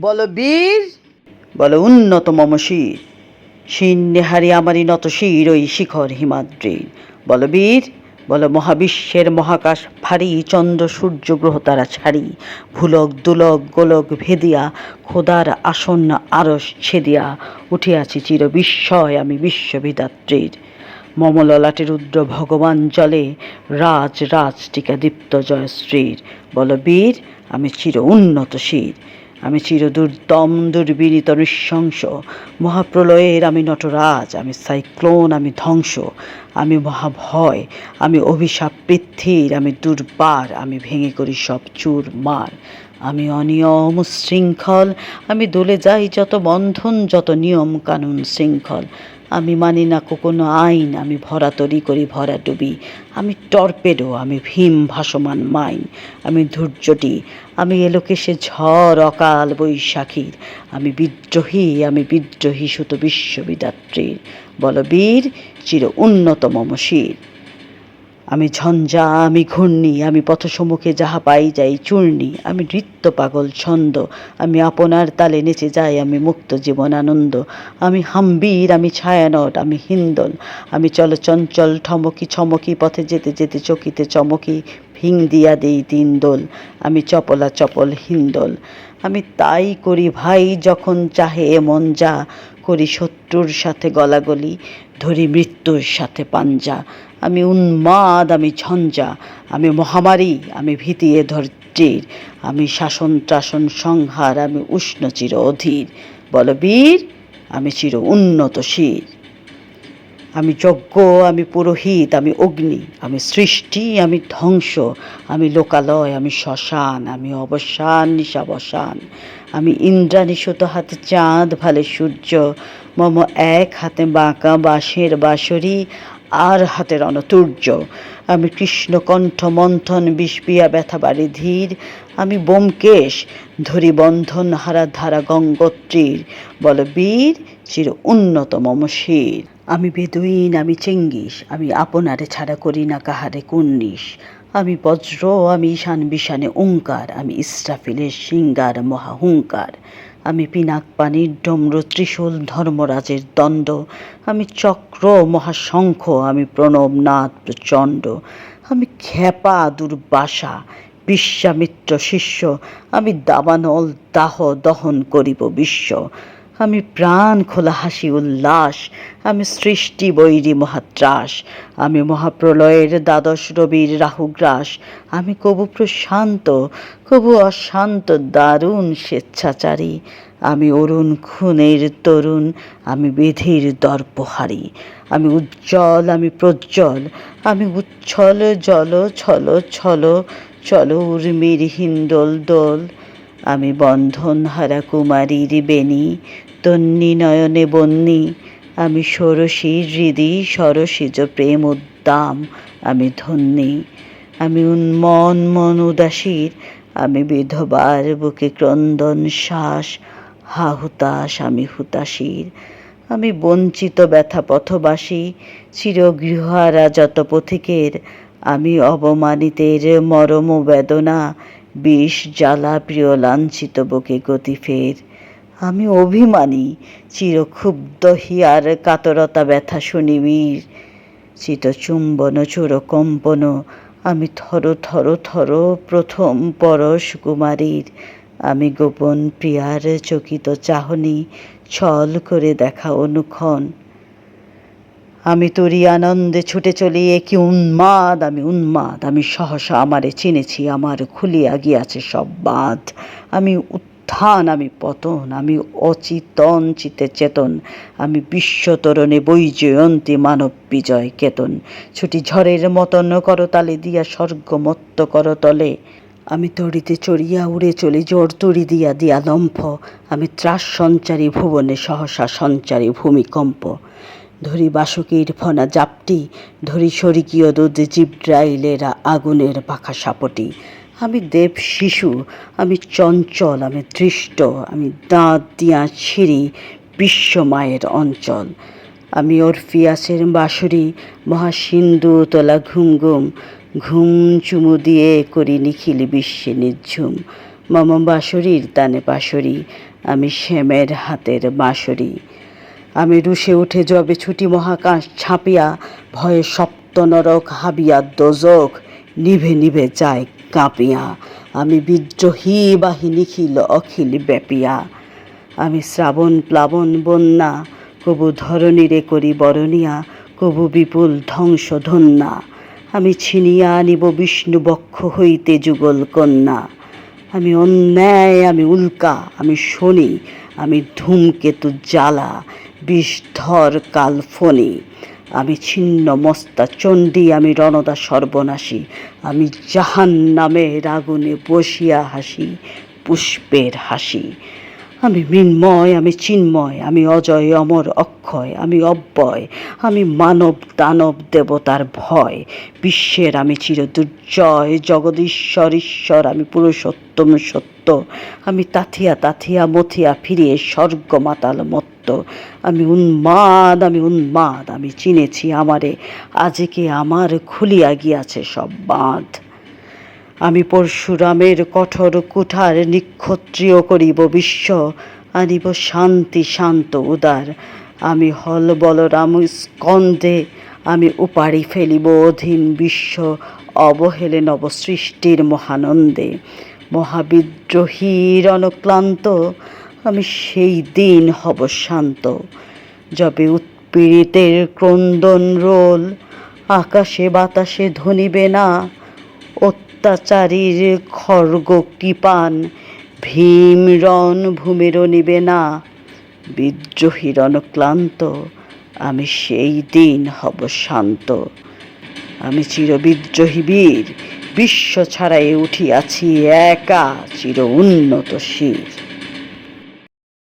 বল বীর। বল উন্নত মম শির শিন্নেহারি আমারই নত শির, ওই শিখর হিমাদ্রির। বল বীর, বল মহাবিশ্বের মহাকাশ ভারী, চন্দ্র, সূর্য, গ্রহ তারা ছাড়ি। ভুলক, দুলক, গোলক ভেদিয়া, খোদার আসন্ন আরস ছেদিয়া। উঠিয়াছি চির বিস্ময়, আমি বিশ্ববিদাত্রীর। মমললাটে রুদ্র ভগবান জলে, রাজ রাজ টিকা দীপ্ত জয়শ্রীর। বল বীর, আমি চির উন্নত শির। আমি চিরদূর দম দুর্বিনীত নৃশংস। মহাপ্রলয়ের আমি নটরাজ, আমি সাইক্লোন, আমি ধ্বংস। আমি মহাভয়, আমি অভিশাপ পৃথ্বীর, আমি দুর্বার, আমি ভেঙে করি সব চুর মার আমি অনিয়ম শৃঙ্খল, আমি দোলে যাই যত বন্ধন, যত নিয়ম কানুন শৃঙ্খল। আমি মানি না কোনো আইন, আমি ভরা তরি করি ভরা ডুবি। আমি টর্পেডো, আমি ভীম ভাসমান মাইন। আমি ধৈর্যটি আমি এলোকেশে ঝড় অকাল বৈশাখীর। আমি বিদ্রোহী আমি বিদ্রোহী সুত বিশ্ববিদাত্রীর। বলবীর, চির উন্নত মম শির আমি ঝঞ্ঝা, আমি ঘূর্ণি, আমি পথসমুখে যাহা পাই যাই চূর্ণি, আমি নৃত্য পাগল ছন্দ, আমি আপনার তালে নেচে যাই আমি মুক্ত জীবন আনন্দ আমি হাম্বীর, আমি ছায়ানট, আমি হিন্দল আমি চল চঞ্চল, ঠমকি ছমকি পথে যেতে যেতে চকিতে চমকি, ভিং দিয়া দেই তিন দোল, আমি চপলা চপল হিন্দল, আমি তাই করি ভাই যখন চাহে এমন যা, করি শত্রুর সাথে গলাগলি, ধরি মৃত্যুর সাথে পাঞ্জা আমি উন্মাদ, আমি ঝঞ্ঝা, আমি মহামারী, আমি ভীতিয়ে ধৈর্যের আমি শাসন ট্রাসন সংহার, আমি উষ্ণ চির অধীর। বলবীর আমি চির উন্নত শির। আমি যজ্ঞ, আমি পুরোহিত, আমি অগ্নি, আমি সৃষ্টি, আমি ধ্বংস, আমি লোকালয়, আমি শ্মশান, আমি অবসান, নিশাবসান। আমি ইন্দ্রাণী সুত হাতে চাঁদ, ভালে সূর্য, মম এক হাতে বাঁকা বাঁশের বাঁশরি আর হাতের অনতুর্য। আমি কৃষ্ণকণ্ঠ মন্থন বিষপিয়া ব্যথা বাড়ি ধীর। আমি বোমকেশ ধরি বন্ধন হারা ধারা গঙ্গোত্রীর। বল বীর, চির উন্নত মম শির। আমি বেদুইন, আমি চেঙ্গিস। আমি আপনারে ছাড়া করি না কাহারে কুন্নিস আমি বজ্র, আমি ঈশান বিশানে ওঙ্কার আমি ইসরাফিলের সিঙ্গার মহাহুঙ্কার আমি পিনাক পানির ডম্র ত্রিশূল ধর্মরাজের দণ্ড, আমি চক্র মহাশঙ্খ, আমি প্রণব নাথ প্রচণ্ড আমি খ্যাপা দুর্বাসা, বিশ্বামিত্র শিষ্য, আমি দাবানল দাহ দহন করিব বিশ্ব আমি প্রাণ খোলা হাসি উল্লাস, আমি সৃষ্টি বৈরী মহাত্রাস, আমি মহাপ্রলয়ের দ্বাদশ রবির রাহুগ্রাস, আমি কবু প্রশান্ত, কবু অশান্ত দারুণ স্বেচ্ছাচারী, আমি অরুণ খুনের তরুণ, আমি বিধির দর্পহারি, আমি উজ্জ্বল, আমি প্রজ্জ্বল, আমি উচ্ছল, জল, ছল ছল, চল, উর্মির হিন্দোল দোল, আমি বন্ধন হারা কুমারীর বেনি তন্নি নয়নে বন্নি। আমি ষোড়শী হৃদি সরসিজ প্রেম উদ্দাম, আমি ধন্যী। আমি উন্মন মন উদাসীর, আমি বিধবার বুকে ক্রন্দন শ্বাস, হা হুতাশ আমি হুতাশীর। আমি বঞ্চিত ব্যথা পথবাসী, চিরগৃহারা যত পথিকের। আমি অবমানিতের মরম বেদনা, বিষ জ্বালা প্রিয় লাঞ্ছিত বুকে গতি ফের। আমি অভিমানী, চিরক্ষুব্ধ হিয়ার কাতরতা ব্যথা শুনিবীর চিতচুম্বন, চোরকম্পন, আমি থর থর থর প্রথম পরশ কুমারীর। আমি গোপন প্রিয়ার চকিত চাহনি ছল করে দেখা অনুক্ষণ। আমি তোরই আনন্দে ছুটে চলি কি উন্মাদ, আমি উন্মাদ, আমি সহসা আমারে চিনেছি, আমার খুলিয়া গিয়াছে সব বাঁধ। আমি উত্থান, আমি পতন, আমি অচিতন, চিতে চেতন, আমি বিশ্বতরণে বৈজয়ন্তী মানব বিজয় কেতন। ছুটি ঝড়ের মতন করতালে দিয়া স্বর্গমত্ত করতলে আমি তড়িতে চড়িয়া উড়ে চলি, জোর তড়ি দিয়া দিয়া লম্ফ। আমি ত্রাস সঞ্চারী ভুবনে, সহসা সঞ্চারী ভূমিকম্প। ধরি বাসুকীর ফনা জাপটি, ধরি স্বর্গীয় দুধ জিব্রাইলেরা আগুনের পাখা সাপটি। আমি দেব শিশু, আমি চঞ্চল, আমি দৃষ্ট, আমি দাঁত দিয়া ছিঁড়ি বিশ্বমায়ের অঞ্চল। আমি অরফিয়াসের বাঁশরি মহাসিন্ধু তোলা ঘুম ঘুম ঘুম চুমু দিয়ে করি নিখিল বিশ্বে নিঝুম মম বাঁশরীর তানে পাশরি আমি শ্যামের হাতের বাঁশরি। আমি রুশে উঠে যবে ছুটি মহাকাশ ছাপিয়া, ভয়ে সপ্ত নরক হাবিয়া দোজক, নিভে নিভে যায় কাঁপিয়া। আমি বিদ্রোহী বাহি নিখিল অখিল ব্যাপিয়া। আমি শ্রাবণ প্লাবন বন্যা, কবু ধরণীরে করি বরণিয়া, কবু বিপুল ধ্বংস ধন্যা আমি ছিনিয়া আনিব বিষ্ণু বক্ষ হইতে যুগল কন্যা। আমি অন্যায়, আমি উল্কা, আমি শনি, আমি ধূমকেতু জ্বালা, বিষ বিষধর কালফনি আমি ছিন্ন, মস্তা চণ্ডী, আমি রণদা সর্বনাশী। আমি জাহান নামের আগুনে বসিয়া হাসি, পুষ্পের হাসি। আমি মৃন্ময়, আমি চিন্ময়, আমি অজয়, অমর, অক্ষয়, আমি অব্যয়। আমি মানব, দানব, দেবতার ভয়। বিশ্বের আমি চির দুর্জয় জগদীশ্বর, ঈশ্বর, আমি পুরুষোত্তম সত্য। আমি তাথিয়া তাথিয়া মথিয়া ফিরিয়ে স্বর্গ মাতাল মত্ত। আমি উন্মাদ আমি উন্মাদ, আমি চিনেছি আমারে। আজকে আমার খুলিয়া গিয়াছে সব বাঁধ। আমি পরশুরামের কঠোর কুঠার নিক্ষত্রিয় করিব বিশ্ব, আনিব শান্তি, শান্ত, উদার। আমি হল বলরাম স্কন্দে আমি উপাড়ি ফেলিব অধীন বিশ্ব, অবহেলে নবসৃষ্টির মহানন্দে। মহাবিদ্রোহীর অনক্লান্ত আমি সেই দিন হব শান্ত। যবে উৎপীড়িতের ক্রন্দন রোল, আকাশে বাতাসে ধনিবে না, অত্যাচারীর খর্গ কৃপান ভীম রণ ভূমিরও নিবে না। বিদ্রোহীর অনক্লান্ত আমি সেই দিন হব শান্ত। আমি চিরবিদ্রোহী বীর বিশ্ব ছাড়াই উঠিয়াছি একা চির উন্নত শির।